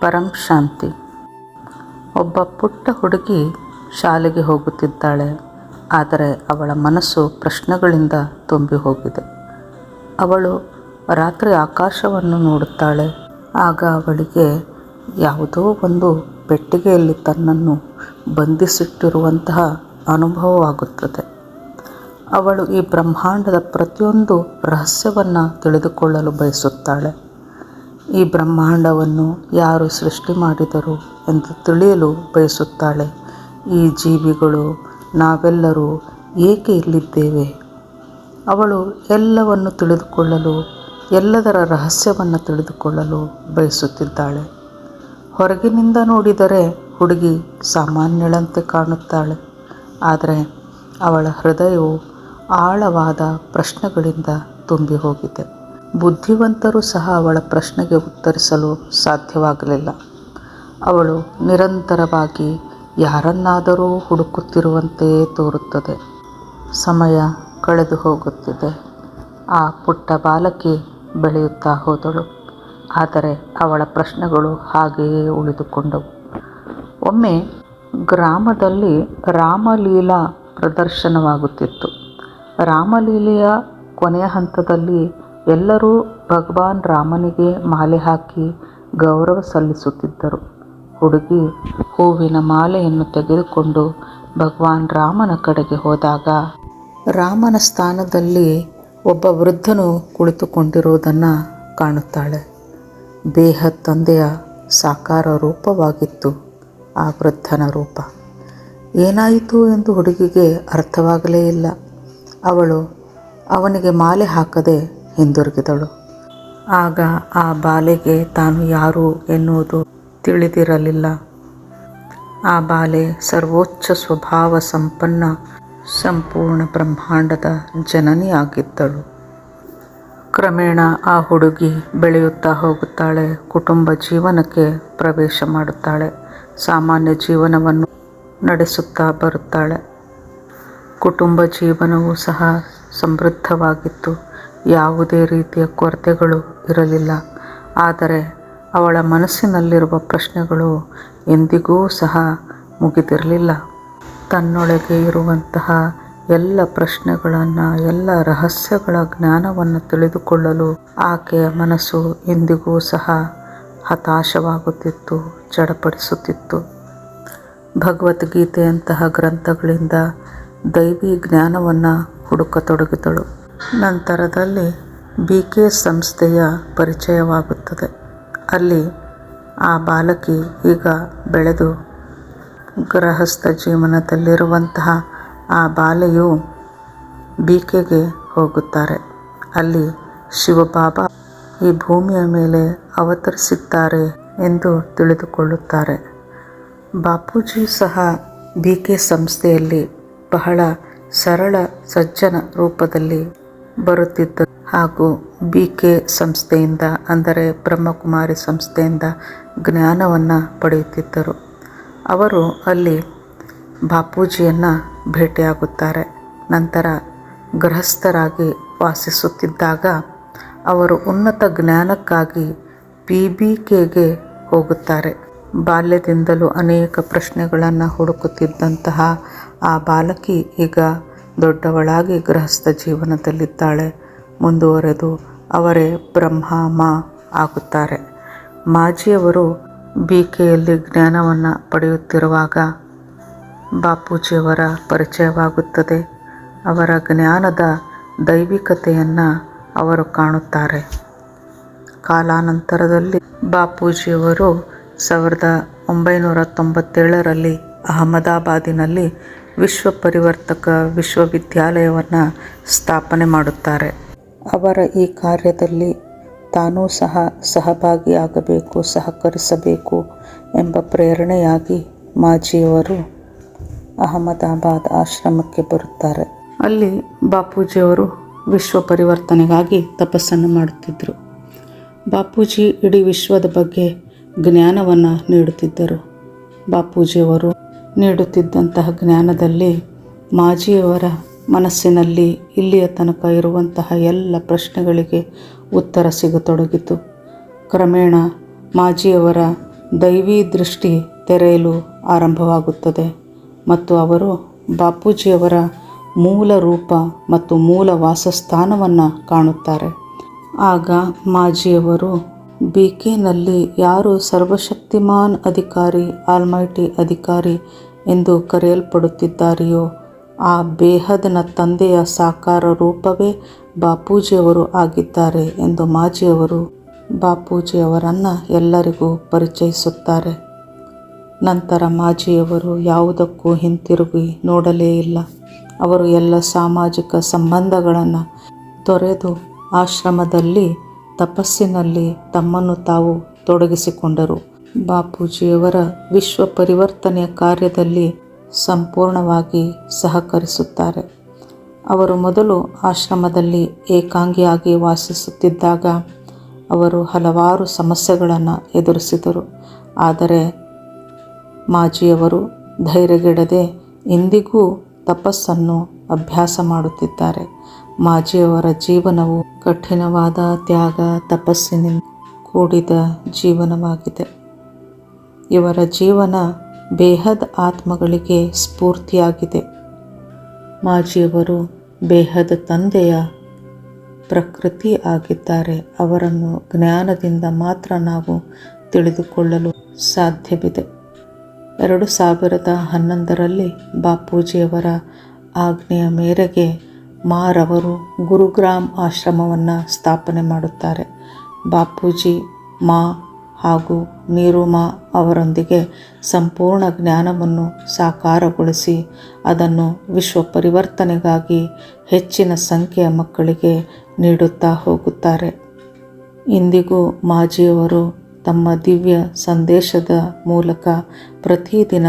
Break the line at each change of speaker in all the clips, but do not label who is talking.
ಪರಂ ಶಾಂತಿ. ಒಬ್ಬ ಪುಟ್ಟ ಹುಡುಗಿ ಶಾಲೆಗೆ ಹೋಗುತ್ತಿದ್ದಾಳೆ. ಆದರೆ ಅವಳ ಮನಸ್ಸು ಪ್ರಶ್ನೆಗಳಿಂದ ತುಂಬಿ ಹೋಗಿದೆ. ಅವಳು ರಾತ್ರಿ ಆಕಾಶವನ್ನು ನೋಡುತ್ತಾಳೆ. ಆಗ ಅವಳಿಗೆ ಯಾವುದೋ ಒಂದು ಪೆಟ್ಟಿಗೆಯಲ್ಲಿ ತನ್ನನ್ನು ಬಂಧಿಸಿಟ್ಟಿರುವಂತಹ ಅನುಭವವಾಗುತ್ತದೆ ಅವಳು ಈ ಬ್ರಹ್ಮಾಂಡದ ಪ್ರತಿಯೊಂದು ರಹಸ್ಯವನ್ನು ತಿಳಿದುಕೊಳ್ಳಲು ಬಯಸುತ್ತಾಳೆ. ಈ ಬ್ರಹ್ಮಾಂಡವನ್ನು ಯಾರು ಸೃಷ್ಟಿ ಮಾಡಿದರು ಎಂದು ತಿಳಿಯಲು ಬಯಸುತ್ತಾಳೆ. ಈ ಜೀವಿಗಳು ನಾವೆಲ್ಲರೂ ಏಕೆ ಇಲ್ಲಿದ್ದೇವೆ? ಅವಳು ಎಲ್ಲವನ್ನು ತಿಳಿದುಕೊಳ್ಳಲು, ಎಲ್ಲದರ ರಹಸ್ಯವನ್ನು ತಿಳಿದುಕೊಳ್ಳಲು ಬಯಸುತ್ತಿದ್ದಾಳೆ. ಹೊರಗಿನಿಂದ ನೋಡಿದರೆ ಹುಡುಗಿ ಸಾಮಾನ್ಯಳಂತೆ ಕಾಣುತ್ತಾಳೆ. ಆದರೆ ಅವಳ ಹೃದಯವು ಆಳವಾದ ಪ್ರಶ್ನೆಗಳಿಂದ ತುಂಬಿ ಹೋಗಿದೆ ಬುದ್ಧಿವಂತರು ಸಹ ಅವಳ ಪ್ರಶ್ನೆಗೆ ಉತ್ತರಿಸಲು ಸಾಧ್ಯವಾಗಲಿಲ್ಲ. ಅವಳು ನಿರಂತರವಾಗಿ ಯಾರನ್ನಾದರೂ ಹುಡುಕುತ್ತಿರುವಂತೆಯೇ ತೋರುತ್ತದೆ. ಸಮಯ ಕಳೆದು ಹೋಗುತ್ತಿದೆ. ಆ ಪುಟ್ಟ ಬಾಲಕಿ ಬೆಳೆಯುತ್ತಾ ಹೋದಳು. ಆದರೆ ಅವಳ ಪ್ರಶ್ನೆಗಳು ಹಾಗೆಯೇ ಉಳಿದುಕೊಂಡವು. ಒಮ್ಮೆ ಗ್ರಾಮದಲ್ಲಿ ರಾಮಲೀಲಾ ಪ್ರದರ್ಶನವಾಗುತ್ತಿತ್ತು. ರಾಮಲೀಲೆಯ ಕೊನೆಯ ಹಂತದಲ್ಲಿ ಎಲ್ಲರೂ ಭಗವಾನ್ ರಾಮನಿಗೆ ಮಾಲೆ ಹಾಕಿ ಗೌರವ ಸಲ್ಲಿಸುತ್ತಿದ್ದರು. ಹುಡುಗಿ ಹೂವಿನ ಮಾಲೆಯನ್ನು ತೆಗೆದುಕೊಂಡು ಭಗವಾನ್ ರಾಮನ ಕಡೆಗೆ ಹೋದಾಗ ರಾಮನ ಸ್ಥಾನದಲ್ಲಿ ಒಬ್ಬ ವೃದ್ಧನು ಕುಳಿತುಕೊಂಡಿರುವುದನ್ನು ಕಾಣುತ್ತಾಳೆ. ದೇಹ ತಂದೆಯ ಸಾಕಾರ ರೂಪವಾಗಿತ್ತು, ಆ ವೃದ್ಧನ ರೂಪ. ಏನಾಯಿತು ಎಂದು ಹುಡುಗಿಗೆ ಅರ್ಥವಾಗಲೇ ಇಲ್ಲ. ಅವಳು ಅವನಿಗೆ ಮಾಲೆ ಹಾಕದೆ ಹಿಂದಿರುಗಿದಳು. ಆಗ ಆ ಬಾಲೆಗೆ ತಾನು ಯಾರು ಎನ್ನುವುದು ತಿಳಿದಿರಲಿಲ್ಲ. ಆ ಬಾಲೆ ಸರ್ವೋಚ್ಚ ಸ್ವಭಾವ ಸಂಪನ್ನ, ಸಂಪೂರ್ಣ ಬ್ರಹ್ಮಾಂಡದ ಜನನಿಯಾಗಿದ್ದಳು ಕ್ರಮೇಣ ಆ ಹುಡುಗಿ ಬೆಳೆಯುತ್ತಾ ಹೋಗುತ್ತಾಳೆ, ಕುಟುಂಬ ಜೀವನಕ್ಕೆ ಪ್ರವೇಶ ಮಾಡುತ್ತಾಳೆ, ಸಾಮಾನ್ಯ ಜೀವನವನ್ನು ನಡೆಸುತ್ತಾ ಬರುತ್ತಾಳೆ. ಕುಟುಂಬ ಜೀವನವೂ ಸಹ ಸಮೃದ್ಧವಾಗಿತ್ತು. ಯಾವುದೇ ರೀತಿಯ ಕೊರತೆಗಳು ಇರಲಿಲ್ಲ. ಆದರೆ ಅವಳ ಮನಸ್ಸಿನಲ್ಲಿರುವ ಪ್ರಶ್ನೆಗಳು ಎಂದಿಗೂ ಸಹ ಮುಗಿದಿರಲಿಲ್ಲ. ತನ್ನೊಳಗೆ ಇರುವಂತಹ ಎಲ್ಲ ಪ್ರಶ್ನೆಗಳನ್ನು, ಎಲ್ಲ ರಹಸ್ಯಗಳ ಜ್ಞಾನವನ್ನು ತಿಳಿದುಕೊಳ್ಳಲು ಆಕೆಯ ಮನಸ್ಸು ಎಂದಿಗೂ ಸಹ ಹತಾಶವಾಗುತ್ತಿತ್ತು ಚಡಪಡಿಸುತ್ತಿತ್ತು ಭಗವದ್ಗೀತೆಯಂತಹ ಗ್ರಂಥಗಳಿಂದ ದೈವಿ ಜ್ಞಾನವನ್ನು ಹುಡುಕತೊಡಗಿದಳು. ನಂತರದಲ್ಲಿ ಬಿ ಕೆ ಸಂಸ್ಥೆಯ ಪರಿಚಯವಾಗುತ್ತದೆ. ಅಲ್ಲಿ ಆ ಬಾಲಕಿ ಈಗ ಬೆಳೆದು ಗೃಹಸ್ಥ ಜೀವನದಲ್ಲಿರುವಂತಹ ಆ ಬಾಲೆಯು ಬಿ ಕೆಗೆ ಹೋಗುತ್ತಾರೆ. ಅಲ್ಲಿ ಶಿವಬಾಬಾ ಈ ಭೂಮಿಯ ಮೇಲೆ ಅವತರಿಸಿದ್ದಾರೆ ಎಂದು ತಿಳಿದುಕೊಳ್ಳುತ್ತಾರೆ. ಬಾಪೂಜಿ ಸಹ ಬಿ ಕೆ ಸಂಸ್ಥೆಯಲ್ಲಿ ಬಹಳ ಸರಳ ಸಜ್ಜನ ರೂಪದಲ್ಲಿ ಬರುತ್ತಿದ್ದರು ಹಾಗೂ ಬಿ ಕೆ ಸಂಸ್ಥೆಯಿಂದ, ಅಂದರೆ ಬ್ರಹ್ಮಕುಮಾರಿ ಸಂಸ್ಥೆಯಿಂದ ಜ್ಞಾನವನ್ನು ಪಡೆಯುತ್ತಿದ್ದರು. ಅವರು ಅಲ್ಲಿ ಬಾಪೂಜಿಯನ್ನು ಭೇಟಿಯಾಗುತ್ತಾರೆ. ನಂತರ ಗೃಹಸ್ಥರಾಗಿ ವಾಸಿಸುತ್ತಿದ್ದಾಗ, ಅವರು ಉನ್ನತ ಜ್ಞಾನಕ್ಕಾಗಿ ಪಿ ಬಿ ಕೆಗೆ ಹೋಗುತ್ತಾರೆ. ಬಾಲ್ಯದಿಂದಲೂ ಅನೇಕ ಪ್ರಶ್ನೆಗಳನ್ನು ಹುಡುಕುತ್ತಿದ್ದಂತಹ ಆ ಬಾಲಕಿ ಈಗ ದೊಡ್ಡವಳಾಗಿ ಗೃಹಸ್ಥ ಜೀವನದಲ್ಲಿದ್ದಾಳೆ. ಮುಂದುವರೆದು ಅವರೇ ಬ್ರಹ್ಮ ಆಗುತ್ತಾರೆ. ಮಾಜಿಯವರು ಬಿ ಕೆಯಲ್ಲಿ ಜ್ಞಾನವನ್ನು ಪಡೆಯುತ್ತಿರುವಾಗ ಬಾಪೂಜಿಯವರ ಪರಿಚಯವಾಗುತ್ತದೆ. ಅವರ ಜ್ಞಾನದ ದೈವಿಕತೆಯನ್ನು ಅವರು ಕಾಣುತ್ತಾರೆ. ಕಾಲಾನಂತರದಲ್ಲಿ ಬಾಪೂಜಿಯವರು ಸಾವಿರದ ಒಂಬೈನೂರ ತೊಂಬತ್ತೇಳರಲ್ಲಿ ಅಹಮದಾಬಾದಿನಲ್ಲಿ ವಿಶ್ವ ಪರಿವರ್ತಕ ವಿಶ್ವವಿದ್ಯಾಲಯವನ್ನು ಸ್ಥಾಪನೆ ಮಾಡುತ್ತಾರೆ. ಅವರ ಈ ಕಾರ್ಯದಲ್ಲಿ ತಾನೂ ಸಹ ಸಹಭಾಗಿಯಾಗಬೇಕು, ಸಹಕರಿಸಬೇಕು ಎಂಬ ಪ್ರೇರಣೆಯಾಗಿ ಮಾಜಿಯವರು ಅಹಮದಾಬಾದ್ ಆಶ್ರಮಕ್ಕೆ ಬರುತ್ತಾರೆ. ಅಲ್ಲಿ ಬಾಪೂಜಿಯವರು ವಿಶ್ವ ಪರಿವರ್ತನೆಗಾಗಿ ತಪಸ್ಸನ್ನು ಮಾಡುತ್ತಿದ್ದರು. ಬಾಪೂಜಿ ಇಡೀ ವಿಶ್ವದ ಬಗ್ಗೆ ಜ್ಞಾನವನ್ನು ನೀಡುತ್ತಿದ್ದರು. ಬಾಪೂಜಿಯವರು ನೀಡುತ್ತಿದ್ದಂತಹ ಜ್ಞಾನದಲ್ಲಿ ಮಾಜಿಯವರ ಮನಸ್ಸಿನಲ್ಲಿ ಇಲ್ಲಿಯ ತನಕ ಇರುವಂತಹ ಎಲ್ಲ ಪ್ರಶ್ನೆಗಳಿಗೆ ಉತ್ತರ ಸಿಗತೊಡಗಿತು. ಕ್ರಮೇಣ ಮಾಜಿಯವರ ದೈವಿ ದೃಷ್ಟಿ ತೆರೆಯಲು ಆರಂಭವಾಗುತ್ತದೆ ಮತ್ತು ಅವರು ಬಾಪೂಜಿಯವರ ಮೂಲ ರೂಪ ಮತ್ತು ಮೂಲ ವಾಸಸ್ಥಾನವನ್ನು ಕಾಣುತ್ತಾರೆ. ಆಗ ಮಾಜಿಯವರು ಬಿ ಕೆನಲ್ಲಿ ಯಾರು ಸರ್ವಶಕ್ತಿಮಾನ್ ಅಧಿಕಾರಿ, ಆಲ್ಮೈಟಿ ಅಧಿಕಾರಿ ಎಂದು ಕರೆಯಲ್ಪಡುತ್ತಿದ್ದಾರೆಯೋ? ಆ ಬೇಹದನ ತಂದೆಯ ಸಾಕಾರ ರೂಪವೇ ಬಾಪೂಜಿಯವರು ಆಗಿದ್ದಾರೆ ಎಂದು ಮಾಜಿಯವರು ಬಾಪೂಜಿಯವರನ್ನು ಎಲ್ಲರಿಗೂ ಪರಿಚಯಿಸುತ್ತಾರೆ. ನಂತರ ಮಾಜಿಯವರು ಯಾವುದಕ್ಕೂ ಹಿಂತಿರುಗಿ ನೋಡಲೇ ಇಲ್ಲ. ಅವರು ಎಲ್ಲ ಸಾಮಾಜಿಕ ಸಂಬಂಧಗಳನ್ನು ತೊರೆದು ಆಶ್ರಮದಲ್ಲಿ ತಪಸ್ಸಿನಲ್ಲಿ ತಮ್ಮನ್ನು ತಾವು ತೊಡಗಿಸಿಕೊಂಡರು. ಬಾಪೂಜಿಯವರ ವಿಶ್ವ ಪರಿವರ್ತನೆಯ ಕಾರ್ಯದಲ್ಲಿ ಸಂಪೂರ್ಣವಾಗಿ ಸಹಕರಿಸುತ್ತಾರೆ. ಅವರು ಮೊದಲು ಆಶ್ರಮದಲ್ಲಿ ಏಕಾಂಗಿಯಾಗಿ ವಾಸಿಸುತ್ತಿದ್ದಾಗ ಅವರು ಹಲವಾರು ಸಮಸ್ಯೆಗಳನ್ನು ಎದುರಿಸಿದರು. ಆದರೆ ಮಾಜಿಯವರು ಧೈರ್ಯಗೆಡದೆ ಇಂದಿಗೂ ತಪಸ್ಸನ್ನು ಅಭ್ಯಾಸ ಮಾಡುತ್ತಿದ್ದಾರೆ. ಮಾಜಿಯವರ ಜೀವನವು ಕಠಿಣವಾದ ತ್ಯಾಗ, ತಪಸ್ಸಿನಿಂದ ಕೂಡಿದ ಜೀವನವಾಗಿದೆ. ಇವರ ಜೀವನ ಬೇಹದ್ ಆತ್ಮಗಳಿಗೆ ಸ್ಫೂರ್ತಿಯಾಗಿದೆ. ಮಾಜಿಯವರು ಬೇಹದ ತಂದೆಯ ಪ್ರಕೃತಿ ಆಗಿದ್ದಾರೆ. ಅವರನ್ನು ಜ್ಞಾನದಿಂದ ಮಾತ್ರ ನಾವು ತಿಳಿದುಕೊಳ್ಳಲು ಸಾಧ್ಯವಿದೆ. ಎರಡು ಸಾವಿರದ ಹನ್ನೊಂದರಲ್ಲಿ ಬಾಪೂಜಿಯವರ ಆಜ್ಞೆಯ ಮೇರೆಗೆ ಮಾರವರು ಗುರುಗ್ರಾಮ್ ಆಶ್ರಮವನ್ನು ಸ್ಥಾಪನೆ ಮಾಡುತ್ತಾರೆ. ಬಾಪೂಜಿ ಮಾ ಹಾಗೂ ನೀರುಮಾ ಅವರೊಂದಿಗೆ ಸಂಪೂರ್ಣ ಜ್ಞಾನವನ್ನು ಸಾಕಾರಗೊಳಿಸಿ ಅದನ್ನು ವಿಶ್ವ ಪರಿವರ್ತನೆಗಾಗಿ ಹೆಚ್ಚಿನ ಸಂಖ್ಯೆಯ ಮಕ್ಕಳಿಗೆ ನೀಡುತ್ತಾ ಹೋಗುತ್ತಾರೆ. ಇಂದಿಗೂ ಮಾಜಿಯವರು ತಮ್ಮ ದಿವ್ಯ ಸಂದೇಶದ ಮೂಲಕ ಪ್ರತಿದಿನ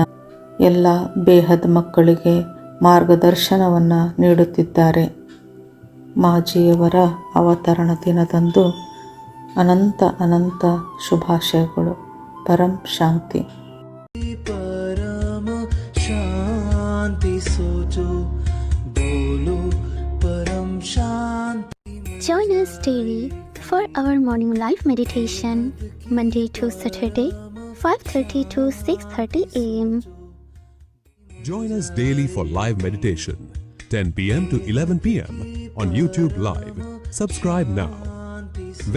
ಎಲ್ಲ ಬೇಹದ ಮಕ್ಕಳಿಗೆ ಮಾರ್ಗದರ್ಶನವನ್ನು ನೀಡುತ್ತಿದ್ದಾರೆ. ಮಾಜಿಯವರ ಅವತರಣ ದಿನದಂದು ಅನಂತ ಅನಂತ ಶುಭಾಶಯಗಳು. परम शांति
परम शांति सोचो बोलो परम शांति
Join us daily for our morning live meditation Monday to Saturday 5:30 to 6:30 a.m.
Join us daily for live meditation 10 p.m. to 11 p.m. on YouTube Live. Subscribe now.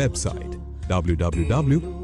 Website www